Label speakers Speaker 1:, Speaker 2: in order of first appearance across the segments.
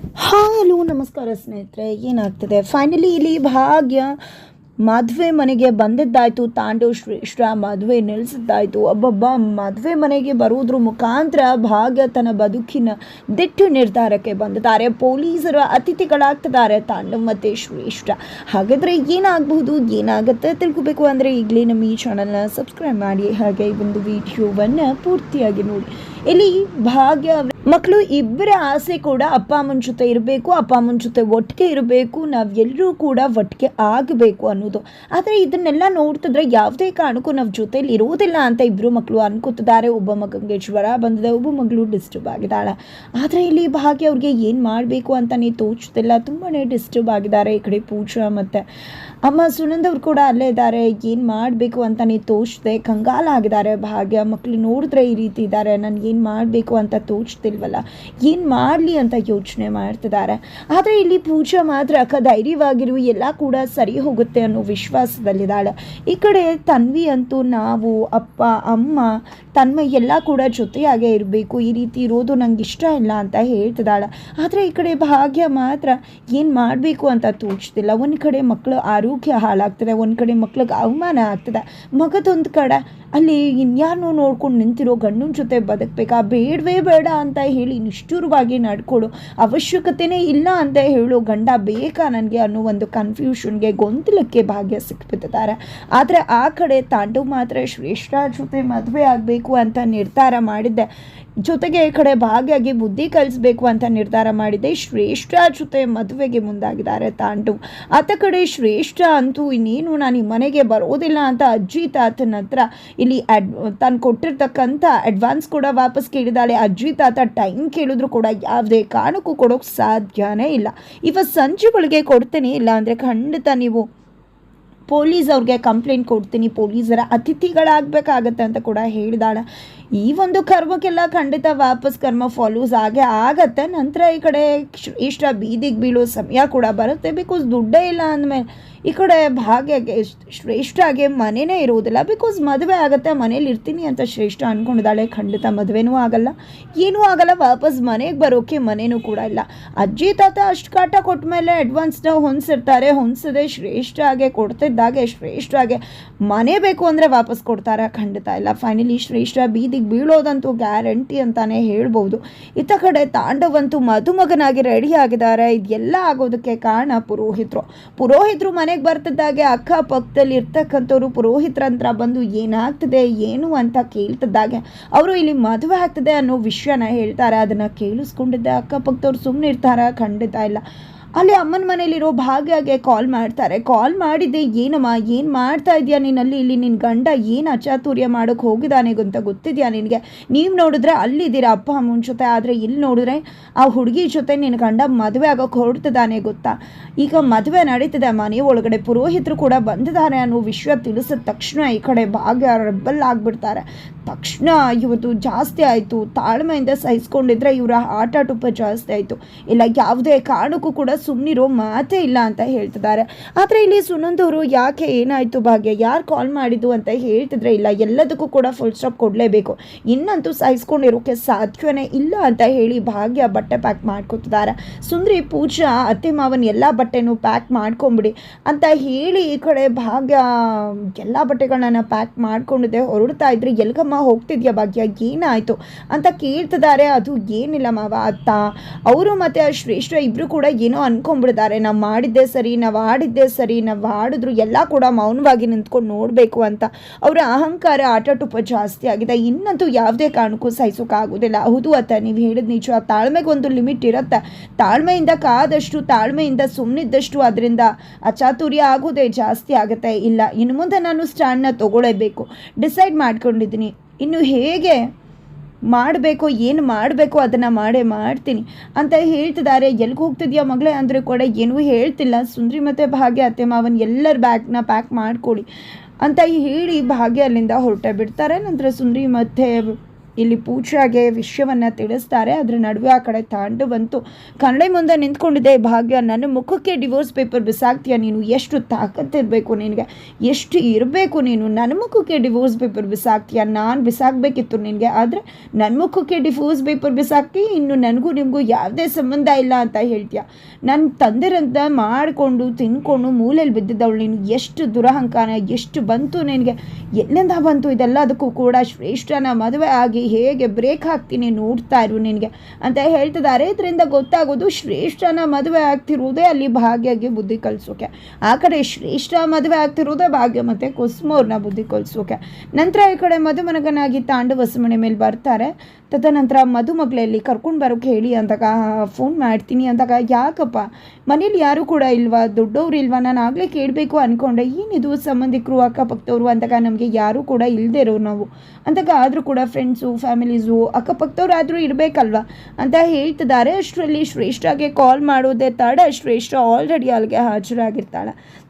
Speaker 1: Hello ನಮಸ್ಕಾರ ಸ್ನೇಹಿತರೆ, ಏನಾಗ್ತದೆ? ಫೈನಲಿ ಇಲ್ಲಿ ಭಾಗ್ಯ ಮದುವೆ ಮನೆಗೆ ಬಂದಿದ್ದಾಯ್ತು. ತಾಂಡವ್ ಶ್ರೇಷ್ಠ ಮದುವೆ ನಿಲ್ಲಿಸಿದ್ದಾಯ್ತು ಒಬ್ಬೊಬ್ಬ ಮದುವೆ ಮನೆಗೆ ಬರುವುದ್ರ ಮುಖಾಂತರ ಭಾಗ್ಯ ತನ್ನ ಬದುಕಿನ ದಿಟ್ಟು ನಿರ್ಧಾರಕ್ಕೆ ಬಂದಿದ್ದಾರೆ. ಪೊಲೀಸರ ಅತಿಥಿಗಳಾಗ್ತಿದ್ದಾರೆ. ತಾಂಡವ್ ಮತ್ತು ಶ್ರೇಷ್ಠ. ಹಾಗಾದರೆ ಏನಾಗಬಹುದು? ಏನಾಗುತ್ತೆ ತಿಳ್ಕೊಬೇಕು ಅಂದರೆ ಈಗಲೇ ನಮ್ಮ ಈ ಚಾನಲ್ನ ಸಬ್ಸ್ಕ್ರೈಬ್ ಮಾಡಿ. ಹಾಗೆ ಈ ಒಂದು ವಿಡಿಯೋವನ್ನು ಪೂರ್ತಿಯಾಗಿ ನೋಡಿ. ಇಲ್ಲಿ ಭಾಗ್ಯ ಮಕ್ಕಳು ಇಬ್ಬರ ಆಸೆ ಕೂಡ ಅಪ್ಪ ಅಮ್ಮನ ಜೊತೆ ಇರಬೇಕು, ಅಪ್ಪ ಅಮ್ಮನ ಜೊತೆ ಒಟ್ಟಿಗೆ ಇರಬೇಕು ನಾವು ಎಲ್ಲರೂ ಕೂಡ ಒಟ್ಟಿಗೆ ಆಗಬೇಕು ಅನ್ನೋದು. ಆದರೆ ಇದನ್ನೆಲ್ಲ ನೋಡ್ತಿದ್ರೆ ಯಾವುದೇ ಕಾರಣಕ್ಕೂ ನಾವು ಜೊತೆಯಲ್ಲಿ ಇರೋದಿಲ್ಲ ಅಂತ ಇಬ್ಬರು ಮಕ್ಕಳು ಅನ್ಕೋತಿದ್ದಾರೆ. ಒಬ್ಬ ಮಗನಿಗೆ ಜ್ವರ ಬಂದಿದೆ, ಒಬ್ಬ ಮಗಳು ಡಿಸ್ಟರ್ಬ್ ಆಗಿದ್ದಾಳೆ. ಆದರೆ ಇಲ್ಲಿ ಭಾಗ್ಯ ಅವ್ರಿಗೆ ಏನು ಮಾಡಬೇಕು ಅಂತಲೇ ತೋಚ್ತಿಲ್ಲ ತುಂಬಾ ಡಿಸ್ಟರ್ಬ್ ಆಗಿದ್ದಾರೆ ಈ ಕಡೆ ಪೂಜಾ ಮತ್ತು ಅಮ್ಮ ಸುನಂದವ್ರು ಕೂಡ ಅಲ್ಲೇ ಇದ್ದಾರೆ. ಏನು ಮಾಡಬೇಕು ಅಂತ ಅಂತಲೇ ತೋಚದೆ. ಕಂಗಾಲಾಗಿದ್ದಾರೆ ಭಾಗ್ಯ ಮಕ್ಕಳು ನೋಡಿದ್ರೆ ಈ ರೀತಿ ಇದ್ದಾರೆ. ನಾನು ಏನು ಮಾಡಬೇಕು ಅಂತ ತೋಚ್ತಿಲ್ವಲ್ಲ? ಏನು ಮಾಡಲಿ ಅಂತ ಯೋಚನೆ ಮಾಡ್ತಿದ್ದಾರೆ. ಆದರೆ ಇಲ್ಲಿ ಪೂಜಾ ಮಾತ್ರ ಅಕ್ಕ ಧೈರ್ಯವಾಗಿರು ಎಲ್ಲ ಕೂಡ ಸರಿ ಹೋಗುತ್ತೆ ಅನ್ನೋ ವಿಶ್ವಾಸದಲ್ಲಿದ್ದಾಳೆ. ಈ ಕಡೆ ತನ್ವಿ ಅಂತೂ ನಾವು, ಅಪ್ಪ, ಅಮ್ಮ ತನ್ಮ ಎಲ್ಲ ಕೂಡ ಜೊತೆಯಾಗೇ ಇರಬೇಕು. ಈ ರೀತಿ ಇರೋದು ನಂಗೆ ಇಷ್ಟ ಇಲ್ಲ ಅಂತ ಹೇಳ್ತಿದ್ದಾಳೆ. ಆದರೆ ಈ ಕಡೆ ಭಾಗ್ಯ ಮಾತ್ರ ಏನು ಮಾಡಬೇಕು ಅಂತ ತೋಚ್ತಿಲ್ಲ. ಒಂದು ಕಡೆ ಮಕ್ಕಳು ಆರೋಗ್ಯ ಹಾಳಾಗ್ತದೆ, ಒಂದು ಕಡೆ ಮಕ್ಳಿಗೆ ಅವಮಾನ ಆಗ್ತದೆ. ಮಗದೊಂದು ಕಡೆ ಅಲ್ಲಿ ಇನ್ಯಾರನ್ನೂ ನೋಡ್ಕೊಂಡು ನಿಂತಿರೋ ಗಂಡನ ಜೊತೆ ಬದುಕಬೇಕಾ. ಬೇಡವೇ ಬೇಡ ಅಂತ ಹೇಳಿ ನಿಷ್ಠುರವಾಗಿ ನಡ್ಕೊಳ್ಳೋ ಅವಶ್ಯಕತೆನೇ ಇಲ್ಲ ಅಂತ ಹೇಳೋ ಗಂಡ ಬೇಕಾ ನನಗೆ ಅನ್ನೋ ಒಂದು ಕನ್ಫ್ಯೂಷನ್ಗೆ ಗೊಂದಲಕ್ಕೆ ಭಾಗ್ಯ ಸಿಕ್ಬಿಟ್ಟಿದ್ದಾರೆ. ಆದರೆ ಆ ಕಡೆ ತಾಂಡವ್ ಮಾತ್ರ ಶ್ರೇಷ್ಠ ಜೊತೆ ಮದುವೆ ಆಗಬೇಕು ಅಂತ ನಿರ್ಧಾರ ಮಾಡಿದ್ದೆ. ಜೊತೆಗೆ ಕಡೆ ಭಾಗಿಯಾಗಿ ಬುದ್ಧಿ ಕಲಿಸ್ಬೇಕು ಅಂತ ನಿರ್ಧಾರ ಮಾಡಿದೆ. ಶ್ರೇಷ್ಠ ಜೊತೆ ಮದುವೆಗೆ ಮುಂದಾಗಿದ್ದಾರೆ ತಾಂಡು. ಆತ ಕಡೆ ಶ್ರೇಷ್ಠ ಅಂತೂ ಇನ್ನೇನು ನಾನು ಈ ಮನೆಗೆ ಬರೋದಿಲ್ಲ ಅಂತ ಅಜ್ಜಿ ತಾತನ ಹತ್ರ ಇಲ್ಲಿ ಅಡ್, ತಾನು ಕೊಟ್ಟಿರ್ತಕ್ಕಂಥ ಅಡ್ವಾನ್ಸ್ ಕೂಡ ವಾಪಸ್ ಕೇಳಿದಾಳೆ. ಅಜ್ಜಿ ತಾತ ಟೈಮ್ ಕೇಳಿದ್ರು ಕೂಡ ಯಾವುದೇ ಕಾರಣಕ್ಕೂ ಕೊಡೋಕೆ ಸಾಧ್ಯನೇ ಇಲ್ಲ. ಇವತ್ತು ಸಂಜೆ ಒಳಗೆ ಕೊಡ್ತೇನೆ ಇಲ್ಲ ಅಂದರೆ ಖಂಡಿತ ನೀವು ಪೊಲೀಸ್ ಅವ್ರಿಗೆ ಕಂಪ್ಲೇಂಟ್ ಕೊಡ್ತೀನಿ, ಪೊಲೀಸರ ಅತಿಥಿಗಳಾಗಬೇಕಾಗತ್ತೆ ಅಂತ ಕೂಡ ಹೇಳಿದಾಳೆ. ಈ ಒಂದು ಕರ್ಮಕ್ಕೆಲ್ಲ ಖಂಡಿತ ವಾಪಸ್ ಕರ್ಮ ಫಾಲೋಸ್ ಆಗೇ ಆಗತ್ತೆ. ನಂತರ ಈ ಕಡೆ ಇಷ್ಟ ಬೀದಿಗೆ ಬೀಳೋ ಸಮಯ ಕೂಡ ಬರುತ್ತೆ. ಬಿಕಾಸ್ ದುಡ್ಡೇ ಇಲ್ಲ ಅಂದಮೇಲೆ ಈ ಕಡೆ ಭಾಗ್ಯಗೆ ಆಗಿ ಮನೆಯೇ ಇರುವುದಿಲ್ಲ. ಬಿಕಾಸ್ ಮದುವೆ ಆಗುತ್ತೆ, ಮನೇಲಿ ಇರ್ತೀನಿ ಅಂತ ಶ್ರೇಷ್ಠ ಅಂದ್ಕೊಂಡಿದ್ದಾಳೆ ಖಂಡಿತ ಮದುವೆನೂ ಆಗಲ್ಲ. ಏನೂ ಆಗಲ್ಲ, ವಾಪಸ್ ಮನೆಗೆ ಬರೋಕ್ಕೆ ಮನೆಯೂ ಕೂಡ ಇಲ್ಲ. ಅಜ್ಜಿ, ತಾತ ಅಷ್ಟು ಕಾಟ ಕೊಟ್ಟ ಮೇಲೆ ಅಡ್ವಾನ್ಸ್ನ ಹೊಂದಿಸಿರ್ತಾರೆ. ಹೊಂದಿಸದೆ ಶ್ರೇಷ್ಠಾಗೆ ಕೊಡ್ತಿದ್ದಾಗೆ ಶ್ರೇಷ್ಠಾಗೆ ಮನೆ ಬೇಕು ಅಂದರೆ ವಾಪಸ್ ಕೊಡ್ತಾರೆ? ಖಂಡಿತ ಇಲ್ಲ. ಫೈನಲಿ ಶ್ರೇಷ್ಠ ಬೀದಿಗೆ ಬೀಳೋದಂತೂ ಗ್ಯಾರಂಟಿ ಅಂತಾನೆ ಹೇಳ್ಬೋದು. ಇತ್ತ ಕಡೆ ತಾಂಡವಂತೂ ಮದುಮಗನಾಗಿ ರೆಡಿ ಆಗಿದ್ದಾರೆ. ಇದೆಲ್ಲ ಆಗೋದಕ್ಕೆ ಕಾರಣ ಪುರೋಹಿತರು. ಪುರೋಹಿತರು ಮನೆಗೆ ಬರ್ತಿದ್ದಾಗೆ ಅಕ್ಕಪಕ್ಕದಲ್ಲಿ ಇರ್ತಕ್ಕಂಥವ್ರು ಪುರೋಹಿತರ ಹತ್ರ ಬಂದು ಏನಾಗ್ತದೆ, ಏನು ಅಂತ ಕೇಳ್ತಿದ್ದಾಗೆ. ಅವರು ಇಲ್ಲಿ ಮದುವೆ ಆಗ್ತದೆ ಅನ್ನೋ ವಿಷಯನ ಹೇಳ್ತಾರೆ. ಅದನ್ನು ಕೇಳಿಸ್ಕೊಂಡಿದ್ದೆ ಅಕ್ಕಪಕ್ಕದವ್ರು ಸುಮ್ಮನೆ ಇರ್ತಾರ ಖಂಡಿತ ಇಲ್ಲ. ಅಲ್ಲಿ ಅಮ್ಮನ ಮನೇಲಿರೋ ಭಾಗ್ಯಗೆ ಕಾಲ್ ಮಾಡ್ತಾರೆ. ಕಾಲ್ ಮಾಡಿದ್ದೆ, ಏನಮ್ಮ, ಏನು ಮಾಡ್ತಾ ಇದೆಯಾ ನಿನ್ನಲ್ಲಿ ಇಲ್ಲಿ ನಿನ್ನ ಗಂಡ ಏನು ಅಚಾತುರ್ಯ ಮಾಡೋಕೆ ಹೋಗಿದ್ದಾನೆ ಅಂತ ಗೊತ್ತಿದೆಯಾ ನಿನಗೆ? ನೀವು ನೋಡಿದ್ರೆ ಅಲ್ಲಿದ್ದೀರಾ ಅಪ್ಪ, ಅಮ್ಮನ ಜೊತೆ? ಆದರೆ ಇಲ್ಲಿ ನೋಡಿದ್ರೆ ಆ ಹುಡುಗಿ ಜೊತೆ ನಿನ್ನ ಗಂಡ ಮದುವೆ ಆಗೋಕ್ಕೆ ಹೊರಡ್ತಿದ್ದಾನೆ ಗೊತ್ತಾ? ಈಗ ಮದುವೆ ನಡೀತಿದೆ ಮನೆ ಒಳಗಡೆ ಪುರೋಹಿತರು ಕೂಡ ಬಂದಿದ್ದಾರೆ ಅನ್ನೋ ವಿಷಯ ತಿಳಿಸಿದ ತಕ್ಷಣ ಈ ಕಡೆ ಭಾಗ್ಯ ರೆಬ್ಬಲ್ ಆಗಿಬಿಡ್ತಾರೆ. ತಕ್ಷಣ ಇವತ್ತು ಜಾಸ್ತಿ ಆಯಿತು. ತಾಳ್ಮೆಯಿಂದ ಸಹಿಸ್ಕೊಂಡಿದ್ರೆ ಇವರ ಆಟಾಟುಪ ಜಾಸ್ತಿ ಆಯಿತು. ಇಲ್ಲ, ಯಾವುದೇ ಕಾರಣಕ್ಕೂ ಕೂಡ ಸುಮ್ಮನಿರೋ ಮಾತೇ ಇಲ್ಲ ಅಂತ ಹೇಳ್ತಿದ್ದಾರೆ. ಆದರೆ ಇಲ್ಲಿ ಸುನಂದವರು ಯಾಕೆ ಏನಾಯಿತು ಭಾಗ್ಯ? ಯಾರು ಕಾಲ್ ಮಾಡಿದ್ದು ಅಂತ ಹೇಳ್ತಿದ್ರೆ ಇಲ್ಲ. ಎಲ್ಲದಕ್ಕೂ ಕೂಡ ಫುಲ್ ಸ್ಟಾಪ್ ಕೊಡಲೇಬೇಕು. ಇನ್ನಂತೂ ಸಹಿಸ್ಕೊಂಡಿರೋಕ್ಕೆ ಸಾಧ್ಯವೇ ಇಲ್ಲ ಅಂತ ಹೇಳಿ ಭಾಗ್ಯ ಬಟ್ಟೆ ಪ್ಯಾಕ್ ಮಾಡ್ಕೊತಿದ್ದಾರೆ. ಸುಂದ್ರಿ, ಪೂಜಾ, ಅತ್ತೆ ಮಾವನ ಎಲ್ಲ ಬಟ್ಟೆನೂ ಪ್ಯಾಕ್ ಮಾಡ್ಕೊಂಬಿಡಿ ಅಂತ ಹೇಳಿ ಈ ಕಡೆ ಭಾಗ್ಯ, ಎಲ್ಲ ಬಟ್ಟೆಗಳನ್ನ ಪ್ಯಾಕ್ ಮಾಡ್ಕೊಂಡಿದ್ದೆ, ಹೊರಡ್ತಾ ಇದ್ರೆ ಎಲ್ಗಮ್ಮ ಹೋಗ್ತಿದ್ಯಾ ಭಾಗ್ಯ? ಏನಾಯಿತು? ಅಂತ ಕೇಳ್ತಿದ್ದಾರೆ. ಅದು ಏನಿಲ್ಲ ಮಾವ, ಅತ್ತ. ಅವರು ಮತ್ತು ಆ ಶ್ರೇಷ್ಠ ಇಬ್ಬರು ಕೂಡ ಏನೋ ಅನ್ಕೊಂಡ್ಬಿಡ್ತಾರೆ. ನಾವು ಮಾಡಿದ್ದೆ ಸರಿ, ನಾವು ಆಡಿದ್ದೆ ಸರಿ, ನಾವು ಆಡಿದ್ರು ಎಲ್ಲ ಕೂಡ ಮೌನವಾಗಿ ನಿಂತ್ಕೊಂಡು ನೋಡಬೇಕು ಅಂತ. ಅವರ ಅಹಂಕಾರ ಆಟಟುಪ ಜಾಸ್ತಿ ಆಗಿದೆ. ಇನ್ನಂತೂ ಯಾವುದೇ ಕಾರಣಕ್ಕೂ ಸಹಿಸೋಕ್ಕಾಗೋದಿಲ್ಲ ಹೌದು ಅತ್ತ, ನೀವು ಹೇಳಿದ ನಿಜ. ತಾಳ್ಮೆಗೊಂದು ಲಿಮಿಟ್ ಇರುತ್ತೆ. ತಾಳ್ಮೆಯಿಂದ ಕಾದಷ್ಟು, ತಾಳ್ಮೆಯಿಂದ ಸುಮ್ಮನಿದ್ದಷ್ಟು ಅದರಿಂದ ಅಚಾತುರ್ಯ ಆಗೋದೇ ಜಾಸ್ತಿ ಆಗುತ್ತೆ. ಇಲ್ಲ, ಇನ್ನು ಮುಂದೆ ನಾನು ಸ್ಟ್ಯಾಂಡ್ನ ತಗೊಳ್ಳೇಬೇಕು. ಡಿಸೈಡ್ ಮಾಡ್ಕೊಂಡಿದ್ದೀನಿ. ಇನ್ನು ಹೇಗೆ ಮಾಡಬೇಕು, ಏನು ಮಾಡಬೇಕು ಅದನ್ನು ಮಾಡೇ ಮಾಡ್ತೀನಿ. ಅಂತ ಹೇಳ್ತಿದ್ದಾರೆ. ಎಲ್ಲಿಗೆ ಹೋಗ್ತಿದ್ಯಾ ಮಗಳೇ? ಅಂದರೆ ಕೂಡ ಏನೂ ಹೇಳ್ತಿಲ್ಲ. ಸುಂದ್ರಿ ಮತ್ತು ಭಾಗ್ಯ, ಅತ್ತೆ ಮಾವನ್ ಎಲ್ಲರ ಬ್ಯಾಗ್ನ ಪ್ಯಾಕ್ ಮಾಡ್ಕೊಳ್ಳಿ ಅಂತ ಹೇಳಿ ಭಾಗ್ಯ ಅಲ್ಲಿಂದ ಹೊರಟೆ ಬಿಡ್ತಾರೆ. ನಂತರ ಸುಂದ್ರಿ ಮತ್ತು ಇಲ್ಲಿ ಪೂಜಾಗೆ ವಿಷಯವನ್ನು ತಿಳಿಸ್ತಾರೆ. ಅದ್ರ ನಡುವೆ ಆ ಕಡೆ ತಾಂಡು ಬಂತು. ಕನ್ನಡ ಮುಂದೆ ನಿಂತ್ಕೊಂಡಿದ್ದೆ ಭಾಗ್ಯ, ನನ್ನ ಮುಖಕ್ಕೆ ಡಿವೋರ್ಸ್ ಪೇಪರ್ ಬಿಸಾಕ್ತೀಯ? ನೀನು ಎಷ್ಟು ತಾಕತ್ತಿರಬೇಕು ನಿನಗೆ? ಎಷ್ಟು ಇರಬೇಕು ನೀನು? ನನ್ನ ಮುಖಕ್ಕೆ ಡಿವೋರ್ಸ್ ಪೇಪರ್ ಬಿಸಾಕ್ತೀಯ? ನಾನು ಬಿಸಾಕಬೇಕಿತ್ತು ನಿನಗೆ. ಆದರೆ ನನ್ನ ಮುಖಕ್ಕೆ ಡಿವೋರ್ಸ್ ಪೇಪರ್ ಬಿಸಾಕಿ ಇನ್ನು ನನಗೂ ನಿಮಗೂ ಯಾವುದೇ ಸಂಬಂಧ ಇಲ್ಲ ಅಂತ ಹೇಳ್ತೀಯ? ನನ್ನ ತಂದೆರಂತ ಮಾಡಿಕೊಂಡು, ತಿನ್ಕೊಂಡು ಮೂಲೆಯಲ್ಲಿ ಬಿದ್ದಿದ್ದವಳು ನೀನು ಎಷ್ಟು ದುರಹಂಕಾರ, ಎಷ್ಟು ಬಂತು ನಿನಗೆ? ಎಲ್ಲಿಂದ ಬಂತು? ಇದೆಲ್ಲದಕ್ಕೂ ಕೂಡ ಶ್ರೇಷ್ಠನ ಮದುವೆ ಆಗಿ ಹೇಗೆ ಬ್ರೇಕ್ ಹಾಕ್ತೀನಿ ನೋಡ್ತಾ ಇರು ನಿನಗೆ ಅಂತ ಹೇಳ್ತಿದ್ದಾರೆ ಇದರಿಂದ ಗೊತ್ತಾಗೋದು ಶ್ರೇಷ್ಠನ ಮದುವೆ ಆಗ್ತಿರುವುದೇ ಅಲ್ಲಿ ಭಾಗ್ಯಗೆ ಬುದ್ಧಿ ಕಲಿಸೋಕೆ. ಆ ಕಡೆ ಶ್ರೇಷ್ಠ ಮದುವೆ ಆಗ್ತಿರೋದೇ ಭಾಗ್ಯ ಮತ್ತು ಕುಸುಮವ್ರನ್ನ ಬುದ್ಧಿ ಕಲಿಸೋಕೆ. ನಂತರ ಈ ಕಡೆ ಮದುಮನಗನಾಗಿ ತಾಂಡವಸ ಮನೆ ಮೇಲೆ ಬರ್ತಾರೆ. ತದನಂತರ ಮದುಮಗಳಲ್ಲಿ ಕರ್ಕೊಂಡು ಬರೋಕೆ ಹೇಳಿ ಅಂದಾಗ ಫೋನ್ ಮಾಡ್ತೀನಿ ಅಂದಾಗ, ಯಾಕಪ್ಪ? ಮನೇಲಿ ಯಾರೂ ಕೂಡ ಇಲ್ವಾ? ದೊಡ್ಡವ್ರು ಇಲ್ವಾ? ನಾನು ಆಗಲೇ ಕೇಳಬೇಕು ಅಂದ್ಕೊಂಡೆ ಏನಿದು ಸಂಬಂಧಿಕರು, ಅಕ್ಕಪಕ್ಕದವರು ಅಂದಾಗ, ನಮಗೆ ಯಾರೂ ಕೂಡ ಇಲ್ಲದೆ ಇರೋರು ನಾವು. ಅಂದಾಗ, ಆದರೂ ಕೂಡ ಫ್ರೆಂಡ್ಸು ಫ್ಯಾಮಿಲೀಸು ಅಕ್ಕಪಕ್ಕದವ್ರು ಆದರೂ ಇರಬೇಕಲ್ವ? ಅಂತ ಹೇಳ್ತಿದ್ದಾರೆ. ಅಷ್ಟರಲ್ಲಿ ಶ್ರೇಷ್ಠಗೆ ಕಾಲ್ ಮಾಡೋದೇ ತಡ. ಶ್ರೇಷ್ಠ ಆಲ್ರೆಡಿ ಅಲ್ಲಿಗೆ ಹಾಜರಾಗಿರ್ತಾಳೆ.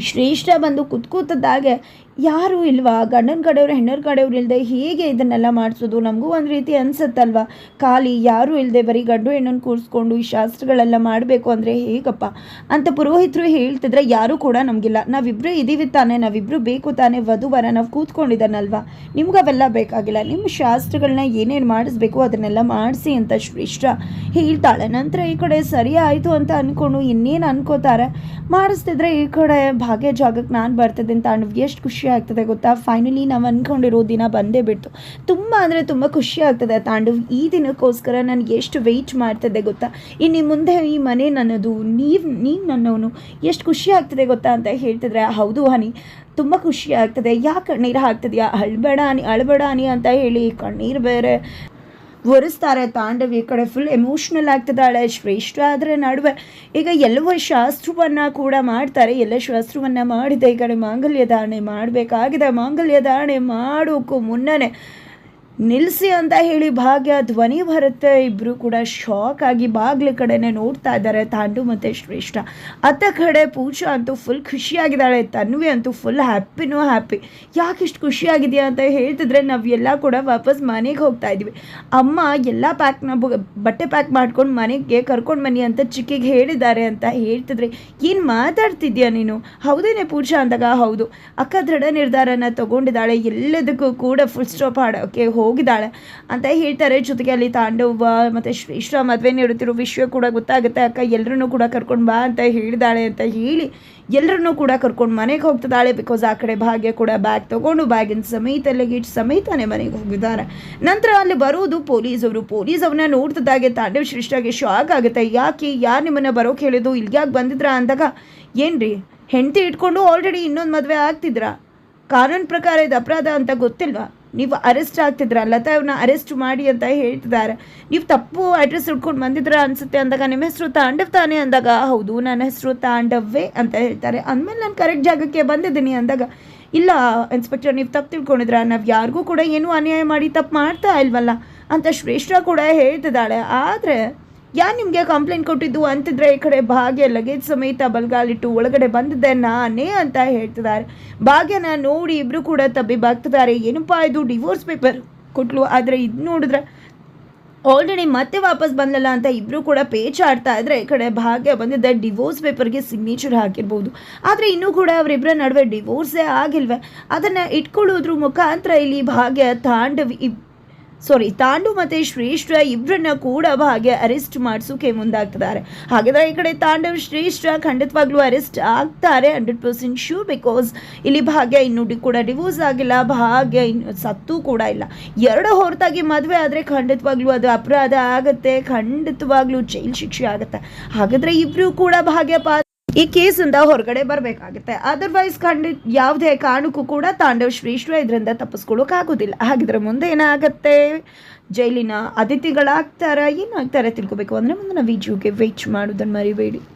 Speaker 1: ಶ್ರೇಷ್ಠ ಬಂದು ಕುತ್ಕೂತದ್ದಾಗೆ ಯಾರೂ ಇಲ್ವಾ? ಗಂಡನ ಕಡೆಯವರು, ಹೆಣ್ಣರ ಕಡೆಯವ್ರು ಇಲ್ಲದೆ ಹೇಗೆ ಇದನ್ನೆಲ್ಲ ಮಾಡಿಸೋದು? ನಮಗೂ ಒಂದು ರೀತಿ ಅನಿಸುತ್ತಲ್ವ? ಖಾಲಿ ಯಾರೂ ಇಲ್ಲದೆ ಬರೀ ಗಂಡು ಹೆಣ್ಣನ್ನು ಕೂರಿಸ್ಕೊಂಡು ಈ ಶಾಸ್ತ್ರಗಳೆಲ್ಲ ಮಾಡಬೇಕು ಅಂದರೆ ಹೇಗಪ್ಪ? ಅಂತ ಪುರೋಹಿತರು ಹೇಳ್ತಿದ್ರೆ ಯಾರೂ ಕೂಡ ನಮಗಿಲ್ಲ. ನಾವಿಬ್ಬರು ಇದ್ದೀವಿ ತಾನೇ ನಾವಿಬ್ಬರು ಬೇಕು ತಾನೇ ವಧುವರ ನಾವು ಕೂತ್ಕೊಂಡಿದ್ದಾನಲ್ವ ನಿಮ್ಗೆ ಅವೆಲ್ಲ ಬೇಕಾಗಿಲ್ಲ. ನಿಮ್ಮ ಶಾಸ್ತ್ರಗಳನ್ನ ಏನೇನು ಮಾಡಿಸ್ಬೇಕು ಅದನ್ನೆಲ್ಲ ಮಾಡಿಸಿ ಅಂತ ಶ್ರೇಷ್ಠ ಹೇಳ್ತಾಳೆ. ನಂತರ ಈ ಕಡೆ ಸರಿ ಆಯಿತು ಅಂತ ಅಂದ್ಕೊಂಡು ಇನ್ನೇನು ಅನ್ಕೋತಾರೆ? ಮಾಡಿಸ್ತಿದ್ರೆ ಈ ಕಡೆ ಭಾಗ್ಯ ಜಾಗಕ್ಕೆ ನಾನು ಬರ್ತಿದ್ದೆ ಅಂತ ಅಣ್ಣ ಎಷ್ಟು ಖುಷಿ ಆಗ್ತದೆ ಗೊತ್ತಾ? ಫೈನಲಿ ನಾವು ಅಂದ್ಕೊಂಡಿರೋ ದಿನ ಬಂದೇ ಬಿಡ್ತು. ತುಂಬ ಅಂದರೆ ತುಂಬ ಖುಷಿ ಆಗ್ತದೆ ತಾಂಡವ್. ಈ ದಿನಕ್ಕೋಸ್ಕರ ನಾನು ಎಷ್ಟು ವೆಯ್ಟ್ ಮಾಡ್ತದೆ ಗೊತ್ತಾ? ಇನ್ನು ಮುಂದೆ ಈ ಮನೆ ನನ್ನದು, ನೀವು ನೀವು ನನ್ನವನು ಎಷ್ಟು ಖುಷಿ ಆಗ್ತದೆ ಗೊತ್ತಾ ಅಂತ ಹೇಳ್ತಿದ್ರೆ, ಹೌದು ಹನಿ. ತುಂಬ ಖುಷಿ ಆಗ್ತದೆ. ಯಾಕೆ ಕಣ್ಣೀರು ಹಾಕ್ತಿದ್ಯಾ? ಅಳ್ಬೇಡ ಅನಿ ಅಳ್ಬೇಡ ಅನಿ ಅಂತ ಹೇಳಿ ಕಣ್ಣೀರು ಬೇರೆ ಒರೆಸ್ತಾರೆ. ತಾಂಡವಿ ಕಡೆ ಫುಲ್ ಎಮೋಷ್ನಲ್ ಆಗ್ತಿದ್ದಾಳೆ. ಶ್ರೇಷ್ಠ ಆದರೆ ನಡುವೆ ಈಗ ಎಲ್ಲವ ಶಾಸ್ತ್ರವನ್ನು ಕೂಡ ಮಾಡ್ತಾರೆ. ಎಲ್ಲ ಶಾಸ್ತ್ರವನ್ನು ಮಾಡಿದೆ. ಈ ಕಡೆ ಮಾಂಗಲ್ಯ ಧಾರಣೆ ಮಾಡಬೇಕಾಗಿದೆ. ಮಾಂಗಲ್ಯ ಧಾರಣೆ ಮಾಡೋಕ್ಕೂ ಮುನ್ನನೇ ನಿಲ್ಲಿಸಿ ಅಂತ ಹೇಳಿ ಭಾಗ್ಯ, ಧ್ವನಿ ಬರುತ್ತೆ. ಇಬ್ಬರು ಕೂಡ ಶಾಕ್ ಆಗಿ ಬಾಗ್ಲ ಕಡೆನೆ ನೋಡ್ತಾ ಇದ್ದಾರೆ. ತಾಂಡು ಮತ್ತು ಶ್ರೇಷ್ಠ. ಅತ್ತ ಕಡೆ ಪೂಜಾ ಅಂತೂ ಫುಲ್ ಖುಷಿಯಾಗಿದ್ದಾಳೆ. ತನ್ವಿ ಅಂತೂ ಫುಲ್ ಹ್ಯಾಪಿನೂ ಹ್ಯಾಪಿ ಯಾಕೆ ಇಷ್ಟು ಖುಷಿಯಾಗಿದೆಯಾ ಅಂತ ಹೇಳ್ತಿದ್ರೆ ನಾವು ಎಲ್ಲ ಕೂಡ ವಾಪಸ್ ಮನೆಗೆ ಹೋಗ್ತಾ ಇದ್ವಿ. ಅಮ್ಮ ಎಲ್ಲ ಪ್ಯಾಕ್ನ ಬಟ್ಟೆ ಪ್ಯಾಕ್ ಮಾಡ್ಕೊಂಡು ಮನೆಗೆ ಕರ್ಕೊಂಡು ಬನ್ನಿ ಅಂತ ಚಿಕ್ಕಿಗೆ ಹೇಳಿದ್ದಾರೆ ಅಂತ ಹೇಳ್ತಿದ್ರೆ ಏನು ಮಾತಾಡ್ತಿದ್ಯಾ ನೀನು? ಹೌದೇನೆ ಪೂಜಾ ಅಂದಾಗ? ಹೌದು. ಅಕ್ಕ ದೃಢ ನಿರ್ಧಾರನ ತಗೊಂಡಿದ್ದಾಳೆ. ಎಲ್ಲದಕ್ಕೂ ಕೂಡ ಫುಲ್ ಸ್ಟಾಪ್ ಹಾಡೋಕ್ಕೆ ಹೋಗಿದ್ದಾಳೆ. ಅಂತ ಹೇಳ್ತಾರೆ. ಜೊತೆಗೆ ಅಲ್ಲಿ ತಾಂಡವ ಮತ್ತು ಶ್ರೇಷ್ಠ ಮದುವೆ ನೀಡುತ್ತಿರೋ ವಿಶ್ವ ಕೂಡ ಗೊತ್ತಾಗುತ್ತೆ. ಅಕ್ಕ ಎಲ್ಲರನ್ನೂ ಕೂಡ ಕರ್ಕೊಂಡು ಬಾ ಅಂತ ಹೇಳಿದಾಳೆ ಅಂತ ಹೇಳಿ ಎಲ್ಲರನ್ನೂ ಕೂಡ ಕರ್ಕೊಂಡು ಮನೆಗೆ ಹೋಗ್ತಿದ್ದಾಳೆ ಬಿಕಾಸ್ ಆ ಕಡೆ ಭಾಗ್ಯ ಕೂಡ ಬ್ಯಾಗ್ ತೊಗೊಂಡು ಬ್ಯಾಗಿನ ಸಮೇತ ಲಗೇಜ್ ಸಮೇತನೇ ಮನೆಗೆ ಹೋಗಿದ್ದಾರೆ. ನಂತರ ಅಲ್ಲಿ ಬರೋದು ಪೊಲೀಸವರು ಪೊಲೀಸ್ ಅವ್ರನ್ನ ನೋಡ್ತಿದ್ದಾಗೆ ತಾಂಡವ ಶ್ರೇಷ್ಠಗೆ ಶಾಕ್ ಆಗುತ್ತೆ. ಯಾಕೆ? ಯಾರು ನಿಮ್ಮನ್ನ ಬರೋಕೆ ಹೇಳಿದ್ದು? ಇಲ್ಗ್ಯಾಕೆ ಬಂದಿದ್ರಾ ಅಂದಾಗ, ಏನ್ರಿ? ಹೆಂಡತಿ ಇಟ್ಕೊಂಡು ಆಲ್ರೆಡಿ ಇನ್ನೊಂದು ಮದುವೆ ಆಗ್ತಿದ್ರಾ? ಕಾನೂನು ಪ್ರಕಾರ ಇದು ಅಪರಾಧ ಅಂತ ಗೊತ್ತಿಲ್ವಾ? ನೀವು ಅರೆಸ್ಟ್ ಆಗ್ತಿದ್ರ, ಲತಾ ಅವ್ರನ್ನ ಅರೆಸ್ಟ್ ಮಾಡಿ ಅಂತ ಹೇಳ್ತಿದ್ದಾರೆ. ನೀವು ತಪ್ಪು ಅಡ್ರೆಸ್ ಹಿಡ್ಕೊಂಡು ಬಂದಿದ್ರ ಅನ್ಸುತ್ತೆ ಅಂದಾಗ, ನಿಮ್ಮ ಹೆಸರು ತಾಂಡವ್ ತಾನೇ ಅಂದಾಗ, ಹೌದು, ನನ್ನ ಹೆಸರು ತಾಂಡವ್ವೇ ಅಂತ ಹೇಳ್ತಾರೆ. ಅಂದಮೇಲೆ ನಾನು ಕರೆಕ್ಟ್ ಜಾಗಕ್ಕೆ ಬಂದಿದ್ದೀನಿ ಅಂದಾಗ, ಇಲ್ಲ ಇನ್ಸ್ಪೆಕ್ಟರ್ ನೀವು ತಪ್ಪು ತಿಳ್ಕೊಂಡಿದ್ರ ನಾವು ಯಾರಿಗೂ ಕೂಡ ಏನೂ ಅನ್ಯಾಯ ಮಾಡಿ ತಪ್ಪು ಮಾಡ್ತಾ ಇಲ್ವಲ್ಲ ಅಂತ ಶ್ರೇಷ್ಠ ಕೂಡ ಹೇಳ್ತಿದ್ದಾಳೆ. ಆದರೆ ಯಾರು ನಿಮಗೆ ಕಂಪ್ಲೇಂಟ್ ಕೊಟ್ಟಿದ್ದು ಅಂತಿದ್ರೆ ಈ ಕಡೆ ಭಾಗ್ಯ ಲಗೇಜ್ ಸಮೇತ ಬಲ್ಗಾಲಿಟ್ಟು ಒಳಗಡೆ ಬಂದಿದ್ದೆ ನಾನೇ ಅಂತ ಹೇಳ್ತಿದ್ದಾರೆ. ಭಾಗ್ಯನ ನೋಡಿ ಇಬ್ಬರು ಕೂಡ ತಬ್ಬಿಬಾಗ್ತಿದ್ದಾರೆ. ಏನಪ್ಪಾ ಇದು ಡಿವೋರ್ಸ್ ಪೇಪರ್ ಕೊಟ್ಲು, ಆದರೆ ಇದು ನೋಡಿದ್ರೆ ಆಲ್ರೆಡಿ ಮತ್ತೆ ವಾಪಸ್ ಬಂದಲ್ಲ ಅಂತ ಇಬ್ಬರು ಕೂಡ ಪೇಚ್ ಆಡ್ತಾ ಇದ್ರೆ ಈ ಕಡೆ ಭಾಗ್ಯ ಬಂದಿದ್ದ ಡಿವೋರ್ಸ್ ಪೇಪರ್ಗೆ ಸಿಗ್ನೇಚರ್ ಹಾಕಿರ್ಬೋದು. ಆದರೆ ಇನ್ನೂ ಕೂಡ ಅವರಿಬ್ಬರ ನಡುವೆ ಡಿವೋರ್ಸೇ ಆಗಿಲ್ವೇ? ಅದನ್ನು ಇಟ್ಕೊಳ್ಳೋದ್ರ ಮುಖಾಂತರ ಇಲ್ಲಿ ಭಾಗ್ಯ ತಾಂಡವಿ ಸಾರಿ ತಾಂಡು ಮತ್ತು ಶ್ರೇಷ್ಠ ಇಬ್ಬರನ್ನ ಕೂಡ ಭಾಗ್ಯ ಅರೆಸ್ಟ್ ಮಾಡಿಸೋಕೆ ಮುಂದಾಗ್ತಿದ್ದಾರೆ. ಹಾಗಾದ್ರೆ ಈ ಕಡೆ ತಾಂಡವ್ ಶ್ರೇಷ್ಠ ಖಂಡಿತವಾಗ್ಲೂ ಅರೆಸ್ಟ್ ಆಗ್ತಾರೆ ಹಂಡ್ರೆಡ್ ಪರ್ಸೆಂಟ್ ಶ್ಯೂರ್ ಬಿಕಾಸ್ ಇಲ್ಲಿ ಭಾಗ್ಯ ಇನ್ನು ಕೂಡ ಡಿವೋರ್ಸ್ ಆಗಿಲ್ಲ, ಭಾಗ್ಯ ಇನ್ನು ಸತ್ತು ಕೂಡ ಇಲ್ಲ. ಎರಡು ಹೊರತಾಗಿ ಮದುವೆ ಆದರೆ ಖಂಡಿತವಾಗ್ಲೂ ಅದು ಅಪರಾಧ ಆಗುತ್ತೆ, ಖಂಡಿತವಾಗ್ಲೂ ಜೈಲ್ ಶಿಕ್ಷೆ ಆಗುತ್ತೆ. ಹಾಗಾದ್ರೆ ಇಬ್ಬರು ಕೂಡ ಭಾಗ್ಯ ಈ ಕೇಸಿಂದ ಹೊರಗಡೆ ಬರಬೇಕಾಗುತ್ತೆ. ಅದರ್ವೈಸ್ ಖಂಡಿತ ಯಾವುದೇ ಕಾರಣಕ್ಕೂ ಕೂಡ ತಾಂಡವ್ ಶ್ರೇಷ್ಠ ಇದರಿಂದ ತಪ್ಪಿಸ್ಕೊಳ್ಳೋಕ್ಕಾಗೋದಿಲ್ಲ ಹಾಗಿದ್ರೆ ಮುಂದೆ ಏನಾಗುತ್ತೆ? ಜೈಲಿನ ಅತಿಥಿಗಳಾಗ್ತಾರ, ಏನಾಗ್ತಾರೆ ತಿಳ್ಕೊಬೇಕು ಅಂದರೆ ಮುಂದಿನ ವಿಡಿಯೋಗೆ ವೆಯ್ಟ್ ಮಾಡೋದನ್ನು ಮರಿಬೇಡಿ.